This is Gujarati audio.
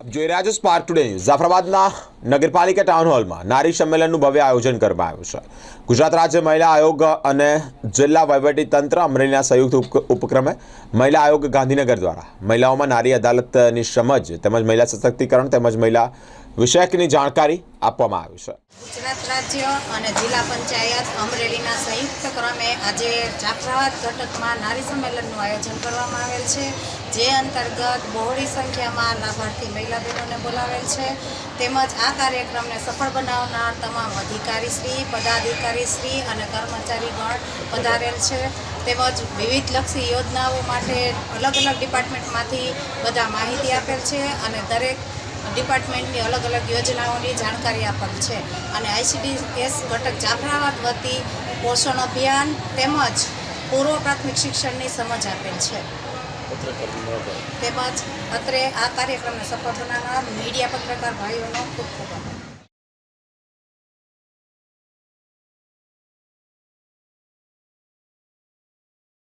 જોઈ રહ્યા છો સ્પાર્ક ટુડે ન્યૂઝ જાફરાબાદના નગરપાલિકા ટાઉન હોલમાં નારી સંમેલનનું ભવ્ય આયોજન કરવામાં આવ્યું છે. ગુજરાત રાજ્ય મહિલા આયોગ અને જિલ્લા વહીવટી તંત્ર અમરેલીના સંયુક્ત ઉપક્રમે મહિલા આયોગ ગાંધીનગર દ્વારા મહિલાઓમાં નારી અદાલતની સમજ તેમજ મહિલા સશક્તિકરણ તેમજ મહિલા વિષયકની જાણકારી આપવામાં આવી છે. ગુજરાત રાજ્ય અને જિલ્લા પંચાયત અમરેલીના સંયુક્ત ક્રમે આજે જાફરાબાદ ઘટકમાં નારી સંમેલનનું આયોજન કરવામાં આવેલ છે. જે અંતર્ગત બહોળી સંખ્યામાં લાભાર્થી મહિલા બહેનોને બોલાવેલ છે. તેમજ આ કાર્યક્રમને સફળ બનાવનાર તમામ અધિકારીશ્રી પદાધિકારીશ્રી અને કર્મચારીગણ પધારેલ છે. તેમજ વિવિધ લક્ષી યોજનાઓ માટે અલગ અલગ ડિપાર્ટમેન્ટમાંથી બધા માહિતી આપેલ છે અને દરેક ડિપાર્ટમેન્ટની અલગ અલગ યોજનાઓની જાણકારી આપેલ છે. અને આઈસીડીએસ ઘટક જાફરાબાદ વતી પોષણ અભિયાન તેમજ પૂર્વ પ્રાથમિક શિક્ષણની સમજ આપેલ છે. તેમજ અત્રે આ કાર્યક્રમને સફળ બનાવનાર મીડિયા પત્રકાર ભાઈઓનો ખૂબ ખૂબ આભાર